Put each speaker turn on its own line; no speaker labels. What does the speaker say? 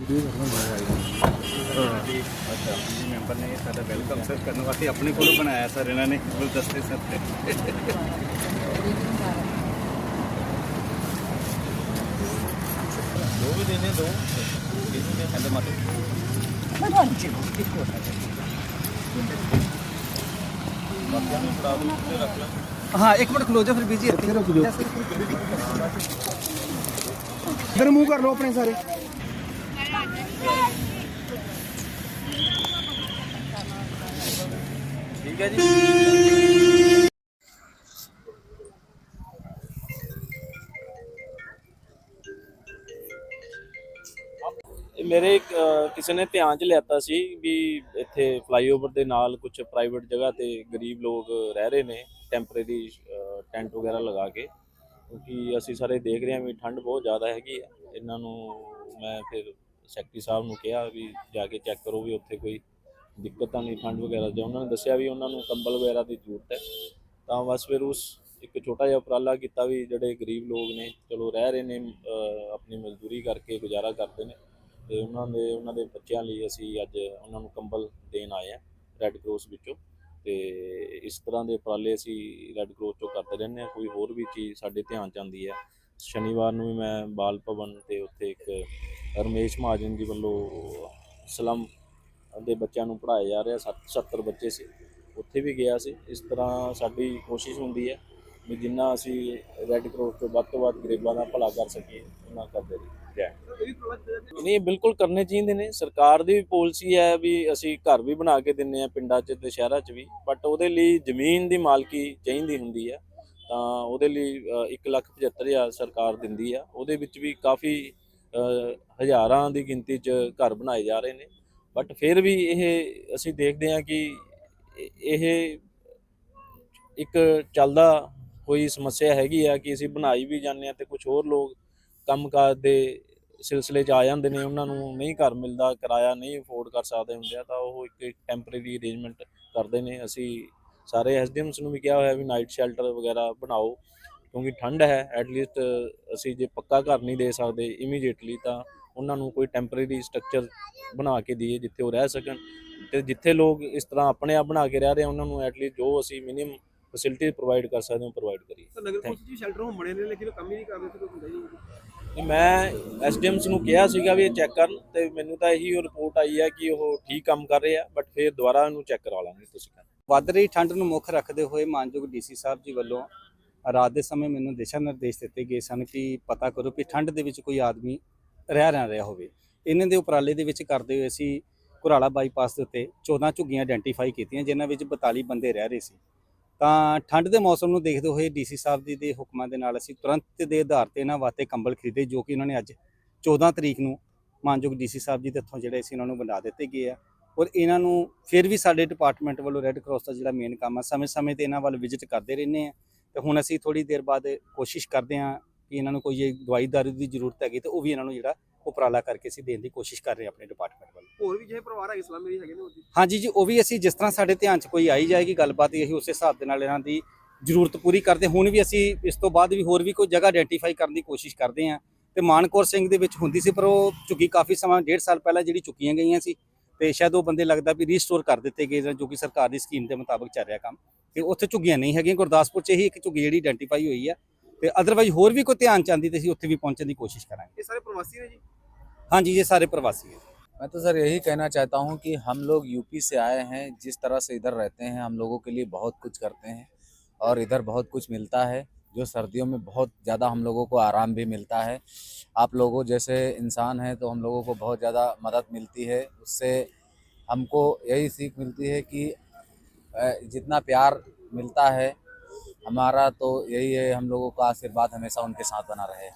ਅੱਛਾ ਮੈਂਬਰ ਨੇ ਸਾਡਾ ਵੈਲਕਮ ਸਰ ਕਰਨ ਵਾਸਤੇ ਆਪਣੇ ਕੋਲੋਂ ਬਣਾਇਆ ਸਰ ਇਹਨਾਂ ਨੇ ਗੁਲਦਸਤੇ ਸਰ ਤੇ ਦੋ ਵੀ ਦੇਣੇ ਦੋ ਕਹਿੰਦੇ ਮਾਤੇ ਬਾਕੀਆਂ ਨੂੰ ਫੜਾ ਦੋ ਤੇ ਰੱਖ ਲੈ
ਹਾਂ ਇੱਕ ਮਿੰਟ ਖਲੋ ਜਾ ਫਿਰ ਬੀਜੀ ਇੱਥੇ ਰੁਕ ਜਾਓ
ਇਧਰ ਮੂੰਹ ਕਰ ਲਓ ਆਪਣੇ ਸਾਰੇ
ਠੀਕ ਹੈ ਜੀ।
ਮੇਰੇ ਕਿਸੇ ਨੇ ਧਿਆਨ ਚ ਲਿਆਤਾ ਸੀ ਵੀ ਇੱਥੇ ਫਲਾਈਓਵਰ ਦੇ ਨਾਲ ਕੁਝ ਪ੍ਰਾਈਵੇਟ ਜਗ੍ਹਾ ਤੇ ਗਰੀਬ ਲੋਕ ਰਹਿ ਰਹੇ ਨੇ ਟੈਂਪਰੇਰੀ ਟੈਂਟ ਵਗੈਰਾ ਲਗਾ ਕੇ। ਕਿਉਂਕਿ ਅਸੀਂ ਸਾਰੇ ਦੇਖ ਰਹੇ ਹਾਂ ਵੀ ਠੰਡ ਬਹੁਤ ਜ਼ਿਆਦਾ ਹੈਗੀ ਹੈ ਇਹਨਾਂ ਨੂੰ ਮੈਂ ਫਿਰ ਸੈਕਟਰੀ ਸਾਹਿਬ ਨੂੰ ਕਿਹਾ ਵੀ ਜਾ ਕੇ ਚੈੱਕ ਕਰੋ ਵੀ ਉੱਥੇ ਕੋਈ ਦਿੱਕਤ ਤਾਂ ਨਹੀਂ ਠੰਡ ਵਗੈਰਾ ਜਾਂ ਉਹਨਾਂ ਨੇ ਦੱਸਿਆ ਵੀ ਉਹਨਾਂ ਨੂੰ ਕੰਬਲ ਵਗੈਰਾ ਦੀ ਜ਼ਰੂਰਤ ਹੈ। ਤਾਂ ਬਸ ਫਿਰ ਉਸ ਇੱਕ ਛੋਟਾ ਜਿਹਾ ਉਪਰਾਲਾ ਕੀਤਾ ਵੀ ਜਿਹੜੇ ਗਰੀਬ ਲੋਕ ਨੇ, ਚਲੋ ਰਹਿ ਰਹੇ ਨੇ ਆਪਣੀ ਮਜ਼ਦੂਰੀ ਕਰਕੇ ਗੁਜ਼ਾਰਾ ਕਰਦੇ ਨੇ ਤੇ ਉਹਨਾਂ ਦੇ ਉਹਨਾਂ ਦੇ ਬੱਚਿਆਂ ਲਈ ਅਸੀਂ ਅੱਜ ਉਹਨਾਂ ਨੂੰ ਕੰਬਲ ਦੇਣ ਆਏ ਆ ਰੈੱਡ ਕ੍ਰੋਸ ਵਿੱਚੋਂ ਤੇ ਇਸ ਤਰ੍ਹਾਂ ਦੇ ਉਪਰਾਲੇ ਅਸੀਂ ਰੈੱਡ ਕ੍ਰੋਸ ਤੋਂ ਕਰਦੇ ਰਹਿੰਦੇ ਆ ਕੋਈ ਹੋਰ ਵੀ ਚੀਜ਼ ਸਾਡੇ ਧਿਆਨ ਚ ਆਉਂਦੀ ਹੈ ਸ਼ਨੀਵਾਰ ਨੂੰ ਵੀ ਮੈਂ ਬਾਲ ਭਵਨ ਤੇ ਉੱਥੇ ਇੱਕ ਰਮੇਸ਼ ਮਹਾਜਨ ਜੀ ਵੱਲੋਂ ਸਲਮ ਦੇ ਬੱਚਿਆਂ ਨੂੰ ਪੜ੍ਹਾਇਆ ਜਾ ਰਿਹਾ, ਸੱਤ- 70 ਬੱਚੇ ਸੀ। ਉੱਥੇ ਵੀ ਗਿਆ ਸੀ। ਇਸ ਤਰ੍ਹਾਂ ਸਾਡੀ ਕੋਸ਼ਿਸ਼ ਹੁੰਦੀ ਹੈ ਵੀ ਜਿੰਨਾ ਅਸੀਂ ਰੈੱਡ ਕ੍ਰੋਸ ਤੋਂ ਵੱਧ ਤੋਂ ਵੱਧ ਗਰੀਬਾਂ ਦਾ ਭਲਾ ਕਰ ਸਕੀਏ, ਉਹਨਾਂ ਕਰਦੇ ਰਹੀਏ। ਜੈ ਨਹੀਂ ਇਹ ਬਿਲਕੁਲ ਕਰਨੇ ਚਾਹੀਦੇ ਨੇ। ਸਰਕਾਰ ਦੀ ਵੀ ਪਾਲਿਸੀ ਹੈ ਵੀ ਅਸੀਂ ਘਰ ਵੀ ਬਣਾ ਕੇ ਦਿੰਨੇ ਆ ਪਿੰਡਾਂ 'ਚ ਤੇ ਸ਼ਹਿਰਾਂ 'ਚ ਵੀ। ਬਟ ਉਹਦੇ ਲਈ ਜ਼ਮੀਨ ਦੀ ਮਾਲਕੀ ਚਾਹੀਦੀ ਹੁੰਦੀ ਹੈ। ਤਾਂ ਉਹਦੇ ਲਈ ਅ, ਇੱਕ ਲੱਖ ਪਝੱਤਰ ਹਜ਼ਾਰ ਸਰਕਾਰ ਦਿੰਦੀ ਆ। ਉਹਦੇ ਵਿੱਚ ਵੀ ਕਾਫੀ ਹਜ਼ਾਰਾਂ ਦੀ ਗਿਣਤੀ 'ਚ ਘਰ ਬਣਾਏ ਜਾ ਰਹੇ ਨੇ। ਬਟ ਫਿਰ ਵੀ ਇਹ ਅਸੀਂ ਦੇਖਦੇ ਹਾਂ ਕਿ ਇਹ- ਇੱਕ ਚੱਲਦਾ ਕੋਈ ਸਮੱਸਿਆ ਹੈਗੀ ਆ ਕਿ ਅਸੀਂ ਬਣਾਈ ਵੀ ਜਾਂਦੇ ਆ ਤੇ ਕੁਝ ਹੋਰ ਲੋਕ ਕੰਮਕਾਜ ਦੇ ਸਿਲਸਿਲੇ 'ਚ ਆ ਜਾਂਦੇ ਨੇ। ਉਹਨਾਂ ਨੂੰ ਨਹੀਂ ਘਰ ਮਿਲਦਾ ਕਿਰਾਇਆ ਨਹੀਂ ਅਫੋਰਡ ਕਰ ਸਕਦੇ ਹੁੰਦੇ ਆ ਤਾਂ ਉਹ ਇੱਕ ਟੈਂਪਰੇਰੀ ਅਰੇਂਜਮੈਂਟ ਕਰਦੇ ਨੇ। ਅਸੀਂ ਸਾਰੇ ਐਸਡੀਐਮਸ ਨੂੰ ਵੀ ਕਿਹਾ ਹੋਇਆ ਵੀ ਨਾਈਟ ਸ਼ੈਲਟਰ ਵਗੈਰਾ ਬਣਾਓ ਕਿਉਂਕਿ ਠੰਡ ਹੈ ਐਟਲੀਸਟ ਅਸੀਂ ਜੇ ਪੱਕਾ ਘਰ ਨਹੀਂ ਦੇ ਸਕਦੇ ਇਮੀਡੀਏਟਲੀ ਤਾਂ ਉਹਨਾਂ ਨੂੰ ਕੋਈ ਟੈਂਪਰੇਰੀ ਸਟਰਕਚਰ ਬਣਾ ਕੇ ਦਈਏ ਜਿੱਥੇ ਉਹ ਰਹਿ ਸਕਣ। ਤੇ ਜਿੱਥੇ ਲੋਕ ਇਸ ਤਰ੍ਹਾਂ ਆਪਣੇ ਆਪ ਬਣਾ ਕੇ ਰਹਿ ਰਹੇ ਉਹਨਾਂ ਨੂੰ ਐਟਲੀਸਟ ਜੋ ਅਸੀਂ ਮਿਨੀਮਮ ਫੈਸਿਲਿਟੀ ਪ੍ਰੋਵਾਈਡ ਕਰ ਸਕਦੇ ਹਾਂ ਪ੍ਰੋਵਾਈਡ ਕਰੀਏ।
ਤਾਂ ਨਗਰ ਕੌਂਸਲ ਜੀ ਸ਼ੈਲਟਰ ਹੁਣ ਬਣੇ ਨੇ ਲੇਕਿਨ ਉਹ ਕੰਮ ਹੀ ਨਹੀਂ ਕਰ ਰਹੇ ਤੇ ਕੋਈ ਹੁੰਦਾ ਹੀ ਨਹੀਂ।
ਤੇ ਮੈਂ ਐਸਡੀਐਮਸ ਨੂੰ ਕਿਹਾ ਸੀਗਾ ਵੀ ਇਹ ਚੈੱਕ ਕਰਨ ਤੇ ਮੈਨੂੰ ਤਾਂ ਇਹੀ ਰਿਪੋਰਟ ਆਈ ਹੈ ਕਿ ਉਹ ਠੀਕ ਕੰਮ ਕਰ ਰਹੇ ਆ ਬਟ ਫਿਰ ਦੁਬਾਰਾ ਇਹਨੂੰ ਚੈੱਕ ਕਰਾ ਲਾਂਗੇ ਤੁਸੀਂ।
ਵੱਧ ਰਹੀ ਠੰਡ ਨੂੰ ਮੁੱਖ ਰੱਖਦੇ ਹੋਏ ਮਾਨਯੋਗ ਡੀਸੀ ਸਾਹਿਬ ਜੀ ਵੱਲੋਂ ਰਾਤ ਦੇ ਸਮੇਂ ਮੈਨੂੰ ਦਿਸ਼ਾ ਨਿਰਦੇਸ਼ ਦਿੱਤੇ ਗਏ ਸਨ ਕਿ ਪਤਾ ਕਰੋ ਕਿ ਠੰਡ ਦੇ ਵਿੱਚ ਕੋਈ ਆਦਮੀ ਰਹਿ ਨਾ ਰਿਹਾ ਹੋਵੇ। ਇਹਨਾਂ ਦੇ ਉਪਰਾਲੇ ਦੇ ਵਿੱਚ ਕਰਦੇ ਹੋਏ ਅਸੀਂ ਘੁਰਾਲਾ ਬਾਈਪਾਸ ਦੇ ਉੱਤੇ 14 ਝੁੱਗੀਆਂ ਆਇਡੈਂਟੀਫਾਈ ਕੀਤੀਆਂ, ਜਿਨ੍ਹਾਂ ਵਿੱਚ 42 ਬੰਦੇ ਰਹਿ ਰਹੇ ਸੀ। ਤਾਂ ਠੰਡ ਦੇ ਮੌਸਮ ਨੂੰ ਦੇਖਦੇ ਹੋਏ ਡੀਸੀ ਸਾਹਿਬ ਜੀ ਦੇ ਹੁਕਮਾਂ ਦੇ ਨਾਲ ਅਸੀਂ ਤੁਰੰਤ ਦੇ ਆਧਾਰ ਤੇ ਇਹਨਾਂ ਵਾਸਤੇ ਕੰਬਲ ਖਰੀਦੇ, ਜੋ ਕਿ ਉਹਨਾਂ ਨੇ ਅੱਜ 14 ਤਰੀਕ ਨੂੰ ਮਾਨਯੋਗ ਡੀਸੀ ਸਾਹਿਬ ਜੀ ਦੇ ਇੱਥੋਂ ਜਿਹੜੇ ਸੀ ਉਹਨਾਂ ਨੂੰ ਵੰਡਾ ਦਿੱਤੇ ਗਏ ਆ। ਔਰ ਇਹਨਾਂ ਨੂੰ ਫਿਰ ਵੀ ਸਾਡੇ ਡਿਪਾਰਟਮੈਂਟ ਵੱਲੋਂ ਰੈੱਡ ਕਰਾਸ ਦਾ ਜਿਹੜਾ ਮੇਨ ਕੰਮ ਆ ਸਮੇਂ-ਸਮੇਂ ਤੇ ਇਹਨਾਂ ਵੱਲ ਵਿਜ਼ਿਟ ਕਰਦੇ ਰਹਿੰਦੇ ਆ। ਤੇ ਹੁਣ ਅਸੀਂ ਥੋੜੀ ਦੇਰ ਬਾਅਦ ਕੋਸ਼ਿਸ਼ ਕਰਦੇ ਆ ਕਿ ਇਹਨਾਂ ਨੂੰ ਕੋਈ ਦਵਾਈ ਦਾਰੂ ਦੀ ਜ਼ਰੂਰਤ ਹੈਗੀ ਤੇ ਉਹ ਵੀ ਇਹਨਾਂ ਨੂੰ ਜਿਹੜਾ ਉਪਰਾਲਾ ਕਰਕੇ ਅਸੀਂ ਦੇਣ ਦੀ ਕੋਸ਼ਿਸ਼ ਕਰ ਰਹੇ ਆਪਣੇ ਡਿਪਾਰਟਮੈਂਟ ਵੱਲੋਂ।
ਹੋਰ ਵੀ ਜਿਹੜੇ ਪਰਿਵਾਰ ਹੈਗੇ ਇਸਲਾਮੀ ਹੈਗੇ ਨੇ ਉਹਦੀ
ਹਾਂਜੀ ਜੀ ਉਹ ਵੀ ਅਸੀਂ ਜਿਸ ਤਰ੍ਹਾਂ ਸਾਡੇ ਧਿਆਨ 'ਚ ਕੋਈ ਆਈ ਜਾਏਗੀ ਗੱਲਬਾਤ ਅਸੀਂ ਉਸੇ ਹਿਸਾਬ ਦੇ ਨਾਲ ਇਹਨਾਂ ਦੀ ਜ਼ਰੂਰਤ ਪੂਰੀ ਕਰਦੇ ਹੁਣ ਵੀ ਅਸੀਂ ਇਸ ਤੋਂ ਬਾਅਦ ਵੀ ਹੋਰ ਵੀ ਕੋਈ ਜਗ੍ਹਾ ਆਇਡੈਂਟੀਫਾਈ ਕਰਨ ਦੀ ਕੋਸ਼ਿਸ਼ ਕਰਦੇ ਹਾਂ। ਤੇ ਮਾਨਕੌਰ ਸਿੰਘ ਦੇ ਵਿੱਚ ਹੁੰਦੀ ਸੀ ਪਰ ਉਹ ਝੁੱਗੀ ਕਾਫੀ ਸਮਾਂ ਡੇਢ ਸਾਲ ਪਹਿਲਾਂ ਜਿਹੜੀ ਚੁੱਕੀਆਂ ਗਈਆਂ ਸੀ ਤੇ ਸ਼ਾਇਦ ਉਹ ਬੰਦੇ ਲੱਗਦਾ ਵੀ ਰੀਸਟੋਰ ਕਰ ਦਿੱਤੇ ਗਏ ਜਾਂ ਜੋ ਕਿ ਸਰਕਾਰ ਦੀ ਸਕੀਮ ਦੇ ਮੁਤਾਬਕ ਚੱਲ ਰਿਹਾ ਕੰਮ ਤੇ ਉੱਥੇ ਝੁੱਗੀਆਂ ਨਹੀਂ ਹੈਗੀਆਂ ਗੁਰਦਾਸਪੁਰ 'ਚ ਹੀ ਇੱਕ ਝੁੱਗੀ ਜਿਹੜੀ ਆਇਡੈਂਟੀਫਾਈ ਹੋਈ ਹੈ ਤੇ ਅਦਰਵਾਈਜ਼ ਹੋਰ ਵੀ ਕੋਈ ਧਿਆਨ ਚ ਆਉਂਦੀ ਤੇ ਅਸੀਂ ਉੱਥੇ ਵੀ ਪਹੁੰਚਣ ਦੀ ਕੋਸ਼ਿਸ਼ ਕਰਾਂਗੇ
ਇਹ ਸਾਰੇ ਪ੍ਰਵਾਸੀ ਨੇ ਜੀ
ਹਾਂਜੀ ਇਹ ਸਾਰੇ ਪ੍ਰਵਾਸੀ ਹੈ
मैं तो सर यही कहना चाहता हूँ कि हम लोग यूपी से आए हैं जिस तरह से इधर रहते हैं हम लोगों के लिए बहुत कुछ करते हैं और इधर बहुत कुछ मिलता है जो सर्दियों में बहुत ज़्यादा हम लोगों को आराम भी मिलता है। आप लोगों जैसे इंसान हैं तो हम लोगों को बहुत ज़्यादा मदद मिलती है। उससे हमको यही सीख मिलती है कि जितना प्यार मिलता है, हमारा तो यही है, हम लोगों का आशीर्वाद हमेशा उनके साथ बना रहे।